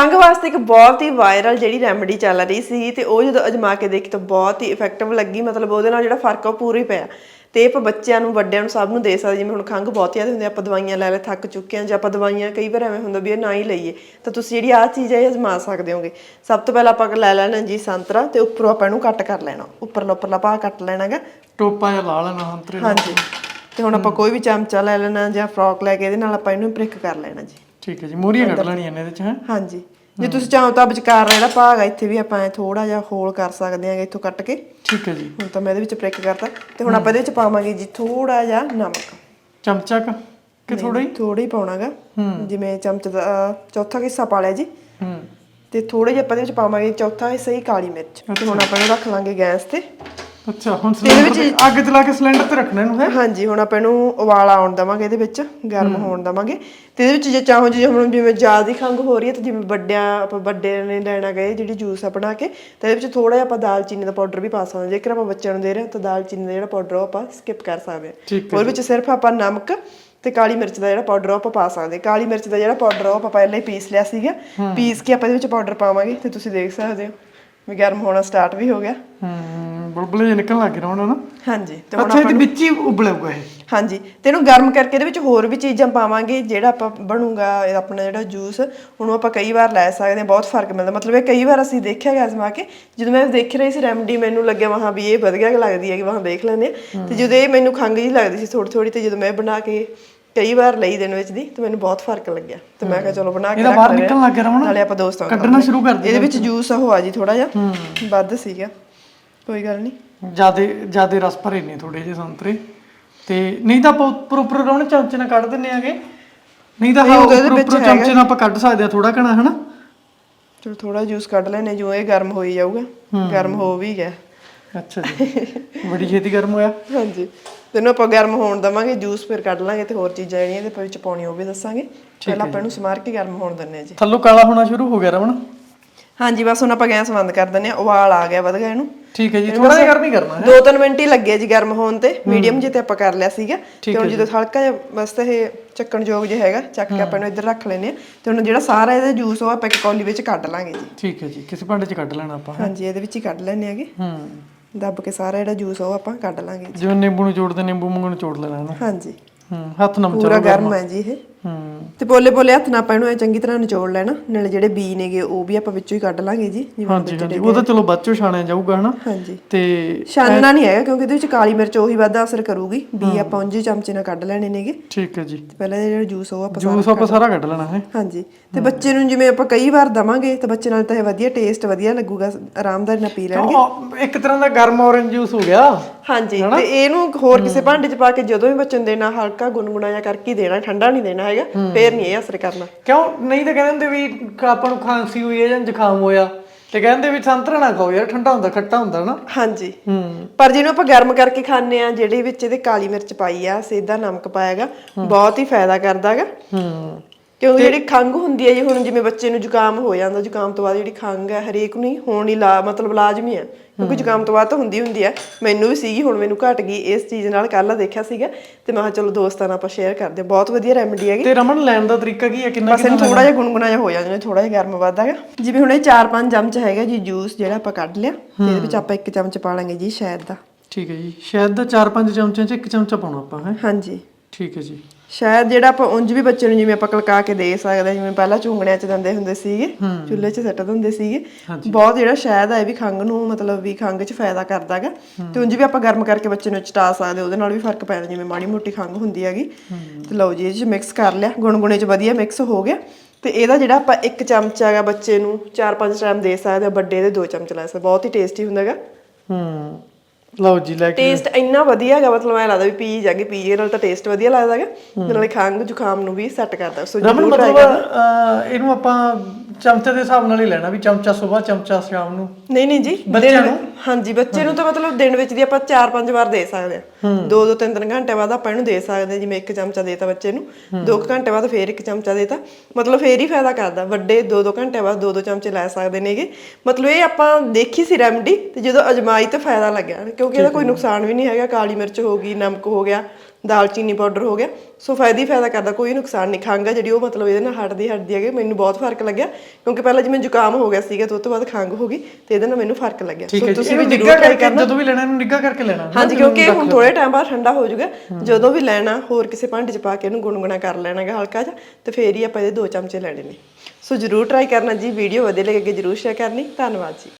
ਖੰਘ ਵਾਸਤੇ ਇੱਕ ਬਹੁਤ ਹੀ ਵਾਇਰਲ ਜਿਹੜੀ ਰੈਮੇਡੀ ਚੱਲ ਰਹੀ ਸੀ ਤੇ ਉਹ ਜਦੋਂ ਅਜਮਾ ਕੇ ਦੇਖੀ ਤਾਂ ਬਹੁਤ ਹੀ ਇਫੈਕਟਿਵ ਲੱਗੀ ਮਤਲਬ ਉਹਦੇ ਨਾਲ ਜਿਹੜਾ ਫ਼ਰਕ ਆ ਉਹ ਪੂਰਾ ਹੀ ਪਿਆ। ਤੇ ਇਹ ਆਪਾਂ ਬੱਚਿਆਂ ਨੂੰ ਵੱਡਿਆਂ ਨੂੰ ਸਭ ਨੂੰ ਦੇ ਸਕਦੇ ਜਿਵੇਂ ਹੁਣ ਖੰਘ ਬਹੁਤ ਜ਼ਿਆਦਾ ਹੁੰਦੀ ਆ, ਆਪਾਂ ਦਵਾਈਆਂ ਲੈ ਲੈ ਥੱਕ ਚੁੱਕੇ ਆ ਜਾਂ ਆਪਾਂ ਦਵਾਈਆਂ ਕਈ ਵਾਰ ਐਵੇਂ ਹੁੰਦਾ ਵੀ ਇਹ ਨਾ ਹੀ ਲਈਏ ਤਾਂ ਤੁਸੀਂ ਜਿਹੜੀ ਆਹ ਚੀਜ਼ ਹੈ ਇਹ ਅਜਮਾ ਸਕਦੇ ਹੋਗੇ। ਸਭ ਤੋਂ ਪਹਿਲਾਂ ਆਪਾਂ ਲੈ ਲੈਣਾ ਜੀ ਸੰਤਰਾ ਤੇ ਉੱਪਰੋਂ ਆਪਾਂ ਇਹਨੂੰ ਕੱਟ ਕਰ ਲੈਣਾ। ਉੱਪਰਲਾ ਉੱਪਰਲਾ ਭਾਗ ਕੱਟ ਲੈਣਾਗਾ ਟੋਪਾ ਜਿਹਾ ਲਾ ਲੈਣਾ ਹੰਤਰੇ ਨਾਲ। ਹਾਂਜੀ। ਤੇ ਹੁਣ ਆਪਾਂ ਕੋਈ ਵੀ ਚਮਚਾ ਲੈ ਲੈਣਾ ਜਾਂ ਫਰੋਕ ਲੈ ਕੇ ਇਹਦੇ ਨਾਲ ਆਪਾਂ ਇਹਨੂੰ ਪ੍ਰਿਕ ਕਰ ਲੈਣਾ ਜੀ। ਠੀਕ ਹੈ ਜੀ ਮੂਰੀਆਂ ਕੱਢ ਲੈਣੀਆਂ ਨੇ ਇਹਦੇ ਚ ਹੈ? ਹਾਂਜੀ। ਜੇ ਤੁਸੀਂ ਚਾਹੋ ਤਾਂ ਵਿਚਕਾਰ ਜਿਹੜਾ ਭਾਗ ਆ ਇੱਥੇ ਵੀ ਆਪਾਂ ਥੋੜਾ ਜਿਹਾ ਹੋਲ ਕਰ ਸਕਦੇ ਆਂਗੇ ਇੱਥੋਂ ਕੱਟ ਕੇ। ਠੀਕ ਹੈ ਜੀ। ਹੁਣ ਤਾਂ ਮੈਂ ਇਹਦੇ ਵਿੱਚ ਪ੍ਰਿਕ ਕਰਤਾ। ਤੇ ਹੁਣ ਆਪਾਂ ਇਹਦੇ ਵਿੱਚ ਪਾਵਾਂਗੇ ਜੀ ਥੋੜਾ ਜਿਹਾ ਨਮਕ। ਚਮਚਾ ਕ? ਕਿ ਥੋੜਾ ਹੀ? ਥੋੜਾ ਹੀ ਪਾਉਣਾਗਾ। ਜਿਵੇਂ ਚਮਚ ਦਾ ਚੌਥਾ ਹਿੱਸਾ ਪਾ ਲਿਆ ਜੀ। ਹੂੰ। ਤੇ ਥੋੜੇ ਜਿਹਾ ਆਪਾਂ ਇਹਦੇ ਵਿੱਚ ਪਾਵਾਂਗੇ ਚੌਥਾ ਹਿੱਸਾ ਹੀ ਕਾਲੀ ਮਿਰਚ। ਤੇ ਹੁਣ ਆਪਾਂ ਇਹਨੂੰ ਰੱਖ ਲਾਂਗੇ ਗੈਸ ਤੇ। ਅੱਛਾ ਹੁਣ ਸਿਲੰਡਰ ਤੇ ਅੱਗ ਚਲਾ ਕੇ ਸਿਲੰਡਰ ਤੇ ਰੱਖਣਾ ਇਹਨੂੰ ਹੈ? ਹਾਂਜੀ ਹੁਣ ਆਪਾਂ ਇਹਨੂੰ ਉਬਾਲਾ ਆਉਣ ਦਵਾਂਗੇ ਇਹਦੇ ਵਿੱਚ ਗਰਮ ਹੋਣ ਦਵਾਂਗੇ। ਤੇ ਇਹਦੇ ਵਿੱਚ ਜੇ ਚਾਹੋ ਜੇ ਹੁਣ ਜਿਵੇਂ ਜ਼ਿਆਦਾ ਖੰਗ ਹੋ ਰਹੀ ਹੈ ਤਾਂ ਜਿਵੇਂ ਵੱਡਿਆਂ ਆਪਾਂ ਵੱਡੇ ਨੇ ਲੈਣਾ ਗਏ ਜਿਹੜੀ ਜੂਸ ਆ ਬਣਾ ਕੇ ਤੇ ਇਹਦੇ ਵਿੱਚ ਥੋੜਾ ਜਿਹਾ ਆਪਾਂ ਦਾਲਚੀਨੀ ਦਾ ਪਾਊਡਰ ਵੀ ਪਾ ਸਕਦੇ ਹਾਂ। ਜੇਕਰ ਆਪਾਂ ਬੱਚਿਆਂ ਨੂੰ ਦੇ ਰਹੇ ਹਾਂ ਤਾਂ ਦਾਲਚੀਨੀ ਦਾ ਜਿਹੜਾ ਪਾਊਡਰ ਉਹ ਆਪਾਂ ਸਕਿਪ ਕਰ ਸਕਦੇ ਹਾਂ। ਉਹਦੇ ਵਿੱਚ ਸਿਰਫ ਆਪਾਂ ਨਮਕ ਤੇ ਕਾਲੀ ਮਿਰਚ ਦਾ ਜਿਹੜਾ ਪਾਊਡਰ ਆਪਾਂ ਪਾ ਸਕਦੇ ਹਾਂ। ਕਾਲੀ ਮਿਰਚ ਦਾ ਜਿਹੜਾ ਪਾਊਡਰ ਉਹ ਆਪਾਂ ਪਹਿਲਾਂ ਹੀ ਪੀਸ ਲਿਆ ਸੀਗਾ। ਪੀਸ ਕੇ ਆਪਾਂ ਇਹਦੇ ਵਿੱਚ ਪਾਊਡਰ ਪਾਵਾਂਗੇ ਤੇ ਤੁਸੀਂ ਦੇਖ ਸਕਦੇ ਹੋ ਵੀ ਗਰਮ ਹੋਣਾ ਸਟਾਰਟ ਵੀ ਹੋ ਗਿਆ। ਹੂੰ। ਬੁਲਬੁਲੇ ਜਿਹੇ ਨਿਕਲਣ ਲੱਗ ਗਏ ਹੁਣ ਨਾ। ਹਾਂਜੀ ਤੇ ਹੁਣ ਅੱਛਾ ਇਹਦੇ ਵਿੱਚ ਹੀ ਉਬਲੇਗਾ ਇਹ। ਹਾਂਜੀ ਤੇ ਇਹਨੂੰ ਗਰਮ ਕਰਕੇ ਇਹਦੇ ਵਿੱਚ ਹੋਰ ਵੀ ਚੀਜ਼ਾਂ ਪਾਵਾਂਗੇ ਜਿਹੜਾ ਆਪਾਂ ਬਣੂਗਾ ਇਹ ਆਪਣਾ ਜਿਹੜਾ ਜੂਸ ਉਹਨੂੰ ਆਪਾਂ ਕਈ ਵਾਰ ਲੈ ਸਕਦੇ ਹਾਂ ਬਹੁਤ ਫ਼ਰਕ ਮਿਲਦਾ। ਮਤਲਬ ਇਹ ਕਈ ਵਾਰ ਅਸੀਂ ਦੇਖਿਆ ਗਿਆ ਅਜ਼ਮਾ ਕੇ ਜਦੋਂ ਮੈਂ ਦੇਖ ਰਹੀ ਸੀ ਰੈਮਡੀ ਮੈਨੂੰ ਲੱਗਿਆ ਵਾਹਾਂ ਵੀ ਇਹ ਵਧੀਆ ਲੱਗਦੀ ਹੈ ਕਿ ਵਾਹਾਂ ਦੇਖ ਲੈਂਦੇ ਹਾਂ। ਤੇ ਜਦੋਂ ਇਹ ਮੈਨੂੰ ਖੰਘ ਜੀ ਲੱਗਦੀ ਸੀ ਥੋੜੀ ਥੋੜੀ ਤੇ ਜਦੋਂ ਮੈਂ ਬਣਾ ਕੇ ਕਈ ਵਾਰ ਲਈ ਦਿਨ ਵਿੱਚ ਦੀ ਤੇ ਮੈਨੂੰ ਬਹੁਤ ਫ਼ਰਕ ਲੱਗਿਆ। ਤੇ ਮੈਂ ਕਿਹਾ ਚਲੋ ਬਣਾ ਕੇ ਇਹਦਾ ਰੱਖ ਬਾਹਰ ਲੈਂਦੇ ਨਿਕਲਣ ਹਾਂ। ਲੱਗ ਗਿਆ ਰਮਣ ਨਾਲੇ ਆਪਾਂ ਦੋਸਤਾਂ ਨੂੰ ਕੱਢਣਾ ਸ਼ੁਰੂ ਕਰ ਇਹਦੇ ਵਿੱਚ ਜੂਸ ਉਹ ਆ ਜੀ ਥੋੜਾ ਜਿਹਾ। ਵੱਧ ਸੀਗਾ। ਕੋਈ ਗੱਲ ਨਹੀਂ। ਜਿਆਦੇ ਜਿਆਦੇ ਰਸ ਭਰੇ ਨੇ ਥੋੜੇ ਜਿਹੇ ਸੰਤਰੇ। ਤੇ ਨਹੀਂ ਤਾਂ ਆਪਾਂ ਉੱਪਰ ਰਮਣ ਚਮਚੇ ਨਾਲ ਕੱਢ ਦਿੰਨੇ ਆਗੇ। ਨਹੀਂ ਤਾਂ ਹਾਂ ਨਹੀਂ, ਉਹ ਤਾਂ ਇਹਦੇ ਉੱਪਰ ਵਿੱਚ ਚਮਚੇ ਨਾਲ ਆਪਾਂ ਕੱਢ ਸਕਦੇ ਆ ਥੋੜਾ ਘਣਾ ਹਨਾ? ਚਲੋ ਥੋੜਾ ਜੂਸ ਕੱਢ ਲੈਨੇ ਜੋ ਇਹ ਗਰਮ ਹੋਈ ਜਾਊਗਾ। ਗਰਮ ਹੋ ਵੀ ਗਿਆ। ਅੱਛਾ ਜੀ। ਬੜੀ ਛੇਤੀ ਗਰਮ ਹੋਇਆ। ਹਾਂਜੀ। ਤੈਨੂੰ ਆਪਾਂ ਗਰਮ ਹੋਣ ਦਵਾਂਗੇ ਜੂਸ ਫਿਰ ਕੱਢ ਲਾਂਗੇ ਤੇ ਹੋਰ ਚੀਜ਼ਾਂ ਜਿਹੜੀਆਂ ਇਹਦੇ ਵਿੱਚ ਪਾਉਣੀਆਂ ਉਹ ਵੀ ਦੱਸਾਂਗੇ। ਪਹਿਲਾਂ ਆਪਾਂ ਇਹਨੂੰ ਸਮਾਰ ਕੇ ਗਰਮ ਹੋਣ ਦਿੰਨੇ ਆ ਜੀ। ਥੱਲੋਂ ਕਾਲਾ ਹੋਣਾ ਸ਼ੁਰੂ ਹੋ ਗਿਆ ਰਮਣ ਹਾਂਜੀ ਬਸ ਹੁਣ ਆਪਾਂ ਗੈਸ ਬੰਦ ਕਰ ਦਿੰਨੇ ਆ ਉਬਾਲ ਆ ਗਿਆ ਵਧ ਗਿਆ ਇਹਨੂੰ। ਠੀਕ ਹੈ ਜੀ ਥੋੜਾ ਜਿਹਾ ਗਰਮ ਹੀ ਕਰਨਾ ਹੈ। ਦੋ ਤਿੰਨ ਮਿੰਟ ਹੀ ਲੱਗੇ ਜੀ ਗਰਮ ਹੋਣ ਤੇ ਮੀਡੀਅਮ ਜੇ ਤੇ ਆਪਾਂ ਕਰ ਲਿਆ ਸੀਗਾ। ਤੇ ਹੁਣ ਜਦੋਂ ਹਲਕਾ ਜਿਹਾ ਬਸ ਇਹ ਚੱਕਣ ਯੋਗ ਜਿਹਾ ਹੈਗਾ ਚੱਕ ਕੇ ਆਪਾਂ ਇਹਨੂੰ ਇੱਧਰ ਰੱਖ ਲੈਨੇ ਆ ਤੇ ਹੁਣ ਜਿਹੜਾ ਸਾਰਾ ਇਹਦਾ ਜੂਸ ਉਹ ਆਪਾਂ ਇੱਕ ਕੌਲੀ ਵਿੱਚ ਕੱਢ ਲਾਂਗੇ ਜੀ। ਠੀਕ ਹੈ ਜੀ ਕਿਸੇ ਭਾਂਡੇ 'ਚ ਕੱਢ ਲੈਣਾ ਆਪਾਂ ਹਾਂਜੀ ਇਹਦੇ ਵਿੱਚ ਹੀ ਕੱਢ ਲੈਨੇ ਆਗੇ ਹੂੰ। ਦੱਬ ਕੇ ਸਾਰਾ ਜਿਹੜਾ ਜੂਸ ਉਹ ਆਪਾਂ ਕੱਢ ਲਾਂਗੇ ਜਿਵੇਂ ਨਿੰਬੂ ਨੂੰ ਜੋੜਦੇ ਨਿੰਬੂ ਵਾਂਗੂ ਨੂੰ ਜੋੜ ਲੈਣਾ ਹਾਂਜੀ। ਹੂੰ ਹੱਥ ਨਾਲ ਪੂਰਾ ਗਰਮ ਹੈ ਜੀ ਇਹ। ਹੂੰ। ਤੇ ਬੋਲੇ ਬੋਲੇ ਹੱਥ ਨਾਲ ਆਪਾਂ ਇਹਨੂੰ ਐਂ ਚੰਗੀ ਤਰ੍ਹਾਂ ਨਿਚੋੜ ਲੈਣਾ। ਨਾਲੇ ਜਿਹੜੇ ਬੀ ਨੇਗੇ ਉਹ ਵੀ ਆਪਾਂ ਵਿੱਚੋਂ ਹੀ ਕੱਢ ਲਾਂਗੇ ਜੀ ਹਾਂਜੀ ਹਾਂਜੀ। ਉਹ ਤਾਂ ਚਲੋ ਬਾਅਦ ਚੋਂ ਛਾਣਿਆ ਜਾਊਗਾ ਹਨਾ? ਹਾਂਜੀ। ਤੇ ਛਾਨਣਾ ਨਹੀਂ ਹੈਗਾ ਕਿਉਂਕਿ ਇਹਦੇ ਵਿੱਚ ਕਾਲੀ ਮਿਰਚ ਉਹੀ ਵੱਧ ਅਸਰ ਕਰੂਗੀ। ਬੀ ਆਪਾਂ ਉਂਝ ਚਮਚੇ ਨਾਲ ਕੱਢ ਲੈਣੇ ਨੇਗੇ। ਠੀਕ ਹੈ ਜੀ। ਪਹਿਲਾਂ ਇਹ ਜਿਹੜਾ ਜੂਸ ਉਹ ਆਪਾਂ ਜੂਸ ਆਪਾਂ ਸਾਰਾ ਕੱਢ ਲੈਣਾ ਹੈ? ਹਾਂਜੀ। ਤੇ ਬੱਚੇ ਨੂੰ ਜਿਵੇਂ ਆਪਾਂ ਕਈ ਵਾਰ ਦਵਾਂਗੇ ਤਾਂ ਬੱਚੇ ਨਾਲ ਤਾਂ ਇਹ ਵਧੀਆ ਟੇਸਟ ਵਧੀਆ ਲੱਗੂਗਾ ਆਰਾਮਦਾਰੀ ਨਾਲ ਪੀ ਲੈਣਗੇ। ਇੱਕ ਤਰ੍ਹਾਂ ਦਾ ਗਰਮ ਔਰੰਜ ਜੂਸ ਹੋ ਗਿਆ। ਹਾਂਜੀ। ਤੇ ਇਹਨੂੰ ਹੋਰ ਕਿਸੇ ਭਾਂਡੇ 'ਚ ਪਾ ਕੇ ਜਦੋਂ ਵੀ ਬੱਚੇ ਨੂੰ ਦੇਣਾ ਹਲਕਾ ਗੁਨਗੁਣਾ ਜਿਹਾ ਕਰਕੇ ਦੇਣਾ ਠੰਡਾ ਨਹੀਂ ਦੇਣਾ ਹੈਗਾ ਫੇਰ ਨਹੀਂ ਇਹ ਅਸਰ ਕਰਨਾ। ਕਿਉਂ? ਨਹੀਂ ਤਾਂ ਕਹਿੰਦੇ ਹੁੰਦੇ ਵੀ ਆਪਾਂ ਨੂੰ ਖਾਂਸੀ ਹੋਈ ਹੈ ਜਾਂ ਜ਼ੁਕਾਮ ਹੋਇਆ। ਤੇ ਕਹਿੰਦੇ ਵੀ ਸੰਤਰਾ ਨਾ ਖਾਓ ਯਾਰ ਠੰਡਾ ਹੁੰਦਾ ਖੱਟਾ ਹੁੰਦਾ ਨਾ। ਹਾਂਜੀ। ਹੂੰ। ਪਰ ਜਿਹਨੂੰ ਆਪਾਂ ਗਰਮ ਕਰਕੇ ਖਾਂਦੇ ਆ ਜਿਹੜੇ ਵਿੱਚ ਇਹਦੇ ਕਾਲੀ ਮਿਰਚ ਪਾਈ ਆ ਸੇਧਾ ਨਮਕ ਪਾਇਆਗਾ ਬਹੁਤ ਹੀ ਫਾਇਦਾ ਕਰਦਾਗਾ ਹੂੰ। ਕਿਉਂਕਿ ਜਿਹੜੀ ਖੰਘ ਹੁੰਦੀ ਹੈ ਜੀ ਹੁਣ ਜਿਵੇਂ ਬੱਚੇ ਨੂੰ ਜ਼ੁਕਾਮ ਹੋ ਜਾਂਦਾ ਜ਼ੁਕਾਮ ਤੋਂ ਬਾਅਦ ਜਿਹੜੀ ਖੰਘ ਹੈ ਹਰੇਕ ਨੂੰ ਹੀ ਹੋਣੀ ਲਾ ਮਤਲਬ ਲਾਜ਼ਮੀ ਹੈ ਕਿਉਂਕਿ ਜ਼ੁਕਾਮ ਤੋਂ ਬਾਅਦ ਤਾਂ ਹੁੰਦੀ ਹੁੰਦੀ ਹੈ। ਮੈਨੂੰ ਵੀ ਸੀਗੀ ਹੁਣ ਮੈਨੂੰ ਘਟ ਗਈ ਇਸ ਚੀਜ਼ ਨਾਲ ਕੱਲ ਦੇਖਿਆ ਸੀਗਾ ਤੇ ਮੈਂ ਕਿਹਾ ਚਲੋ ਦੋਸਤਾਂ ਨਾਲ ਆਪਾਂ ਸ਼ੇਅਰ ਕਰਦੇ ਹਾਂ। ਬਹੁਤ ਵਧੀਆ ਰੈਮੇਡੀ ਹੈਗੀ। ਤੇ ਰਮਨ ਲੈਣ ਦਾ ਤਰੀਕਾ ਕੀ ਹੈ? ਕਿੰਨਾ ਬਸ ਇਹਨੂੰ ਥੋੜਾ ਜਿਹਾ ਗੁੰਗੁਣਾ ਜਿਹਾ ਹੋ ਜਾਂਦਾ ਥੋੜਾ ਜਿਹਾ ਗਰਮ ਵੱਧ ਹੈਗਾ। ਜਿਵੇਂ ਹੁਣ ਇਹ 4-5 ਚਮਚ ਹੈਗਾ ਜੀ ਜੂਸ ਜਿਹੜਾ ਆਪਾਂ ਕੱਢ ਲਿਆ ਤੇ ਇਹਦੇ ਵਿੱਚ ਆਪਾਂ ਇੱਕ ਚਮਚ ਪਾ ਲਾਂਗੇ ਜੀ ਸ਼ਹਿਦ ਦਾ। ਠੀਕ ਹੈ ਜੀ। ਸ਼ਾਇਦ ਦਾ 4-5 ਚਮਚਿਆਂ 'ਚ ਇੱਕ ਚਮਚਾ ਪਾਉਣਾ ਆਪਾਂ ਹੈ? ਹਾਂਜੀ। ਠੀਕ ਹੈ ਜੀ। ਸ਼ਾਇਦ ਜਿਹੜਾ ਆਪਾਂ ਉਂਝ ਵੀ ਬੱਚੇ ਨੂੰ ਜਿਵੇਂ ਆਪਾਂ ਕਲਕਾ ਕੇ ਦੇ ਸਕਦੇ ਹਾਂ, ਜਿਵੇਂ ਪਹਿਲਾਂ ਚੁੰਗਣਿਆਂ 'ਚ ਦਿੰਦੇ ਹੁੰਦੇ ਸੀਗੇ ਚੁੱਲ੍ਹੇ 'ਚ ਸੱਟ ਦਿੰਦੇ ਸੀਗੇ। ਬਹੁਤ ਜਿਹੜਾ ਸ਼ਾਇਦ ਆ ਇਹ ਵੀ ਖੰਘ ਨੂੰ ਮਤਲਬ ਵੀ ਖੰਘ 'ਚ ਫਾਇਦਾ ਕਰਦਾਗਾ ਤੇ ਉਂਝ ਵੀ ਆਪਾਂ ਗਰਮ ਕਰਕੇ ਬੱਚੇ ਨੂੰ ਚਟਾ ਸਕਦੇ ਉਹਦੇ ਨਾਲ ਵੀ ਫ਼ਰਕ ਪੈਂਦਾ ਜਿਵੇਂ ਮਾੜੀ ਮੋਟੀ ਖੰਘ ਹੁੰਦੀ ਹੈਗੀ। ਤੇ ਲਓ ਜੀ ਇਹ 'ਚ ਮਿਕਸ ਕਰ ਲਿਆ ਗੁਣਗੁਣੇ 'ਚ ਵਧੀਆ ਮਿਕਸ ਹੋ ਗਿਆ। ਤੇ ਇਹਦਾ ਜਿਹੜਾ ਆਪਾਂ ਇੱਕ ਚਮਚ ਹੈਗਾ ਬੱਚੇ ਨੂੰ 4-5 ਟਾਈਮ ਦੇ ਸਕਦੇ ਹਾਂ ਵੱਡੇ ਦੇ 2 ਚਮਚ ਲੈ ਸਕਦੇ ਬਹੁਤ ਹੀ ਟੇਸਟੀ ਹੁੰਦਾਗਾ ਹੂੰ। ਲਓ ਜੀ ਲੈ ਕੇ ਟੇਸਟ ਇੰਨਾ ਵਧੀਆ ਹੈਗਾ ਮਤਲਬ ਐ ਲੱਗਦਾ ਵੀ ਪੀ ਜਾਗੇ ਪੀਏ ਨਾਲ ਤਾਂ ਟੇਸਟ ਵਧੀਆ ਲੱਗਦਾ ਹੈਗਾ। ਨਾਲੇ ਖੰਘ ਜ਼ੁਕਾਮ ਨੂੰ ਵੀ ਸੈੱਟ ਕਰਦਾ। ਸੋ ਜ਼ਰੂਰ ਮਤਲਬ ਇਹਨੂੰ ਆਪਾਂ ਚਮਚੇ ਦੇ ਹਿਸਾਬ ਨਾਲ ਹੀ ਲੈਣਾ ਵੀ ਚਮਚਾ ਸਵੇਰ ਚਮਚਾ ਸ਼ਾਮ ਨੂੰ। ਨਹੀਂ ਨਹੀਂ ਜੀ ਬੱਚਿਆਂ ਦਿਨ- ਹਾਂਜੀ ਬੱਚੇ ਨੂੰ ਤਾਂ ਮਤਲਬ ਦਿਨ ਵਿੱਚ ਦੀ ਆਪਾਂ 4-5 ਵਾਰ ਦੇ ਸਕਦੇ ਹਾਂ। ਦੋ ਦੋ ਤਿੰਨ ਤਿੰਨ ਘੰਟੇ ਬਾਅਦ ਆਪਾਂ ਇਹਨੂੰ ਦੇ ਸਕਦੇ ਜਿਵੇਂ ਇੱਕ ਚਮਚਾ ਦੇਤਾ ਬੱਚੇ ਨੂੰ ਦੋ ਕੁ ਘੰਟੇ ਬਾਅਦ ਫੇਰ ਇੱਕ ਚਮਚਾ ਦੇਤਾ। ਮਤਲਬ ਫੇਰ ਹੀ ਫਾਇਦਾ ਕਰਦਾ ਵੱਡੇ ਦੋ ਦੋ ਘੰਟੇ ਬਾਅਦ ਦੋ ਦੋ ਚਮਚੇ ਲੈ ਸਕਦੇ ਨੇਗੇ। ਮਤਲਬ ਇਹ ਆਪਾਂ ਦੇਖੀ ਸੀ ਰੈਮਡੀ ਤੇ ਜਦੋਂ ਅਜਮਾਈ ਤਾਂ ਫਾਇਦਾ ਲੱਗਿਆ ਕਿਉਂਕਿ ਇਹਦਾ ਕੋਈ ਨੁਕਸਾਨ ਵੀ ਨਹੀਂ ਹੈਗਾ ਕਾਲੀ ਮਿਰਚ ਹੋ ਗਈ ਨਮਕ ਹੋ ਗਿਆ। ਦਾਲਚੀਨੀ ਪਾਊਡਰ ਹੋ ਗਿਆ। ਸੋ ਫਾਇਦਾ ਹੀ ਫਾਇਦਾ ਕਰਦਾ ਕੋਈ ਨੁਕਸਾਨ ਨਹੀਂ। ਆ ਜਿਹੜੀ ਉਹ ਮਤਲਬ ਇਹਦੇ ਨਾਲ ਹਟਦੀ ਹਟਦੀ ਹੈਗੀ ਮੈਨੂੰ ਬਹੁਤ ਫ਼ਰਕ ਲੱਗਿਆ। ਕਿਉਂਕਿ ਪਹਿਲਾਂ ਜਿਵੇਂ ਜ਼ੁਕਾਮ ਹੋ ਗਿਆ ਸੀਗਾ ਤੇ ਉਸ ਤੋਂ ਬਾਅਦ ਖੰਘ ਹੋ ਗਈ ਤੇ ਇਹਦੇ ਨਾਲ ਮੈਨੂੰ ਫ਼ਰਕ ਲੱਗਿਆ। ਸੋ ਤੁਸੀਂ ਵੀ ਜ਼ਰੂਰ ਟਰਾਈ ਕਰਨਾ। ਜਦੋਂ ਵੀ ਲੈਣਾ ਇਹਨੂੰ ਨਿੱਘਾ ਕਰਕੇ ਲੈਣਾ? ਹਾਂਜੀ ਕਿਉਂਕਿ ਹੁਣ ਥੋੜੇ ਟਾਈਮ ਬਾਅਦ ਠੰਡਾ ਹੋ ਜਾਊਗਾ ਜਦੋਂ ਵੀ ਲੈਣਾ ਹੋਰ ਕਿਸੇ ਭਾਂਡੇ 'ਚ ਪਾ ਕੇ ਇਹਨੂੰ ਗੁਨਗੁਣਾ ਕਰ ਲੈਣਾਗਾ ਹਲਕਾ ਜਿਹਾ ਤੇ ਫੇਰ ਹੀ ਆਪਾਂ ਇਹਦੇ ਦੋ ਚਮਚੇ ਲੈਣੇ ਨੇ। ਸੋ ਜਰੂਰ ਟਰਾਈ ਕਰਨਾ ਜੀ ਵੀਡੀਓ ਵਧੀਆ ਲੱਗੇ ਜਰੂਰ ਸ਼ੇਅਰ ਕਰਨੀ। ਧੰਨਵਾਦ ਜੀ।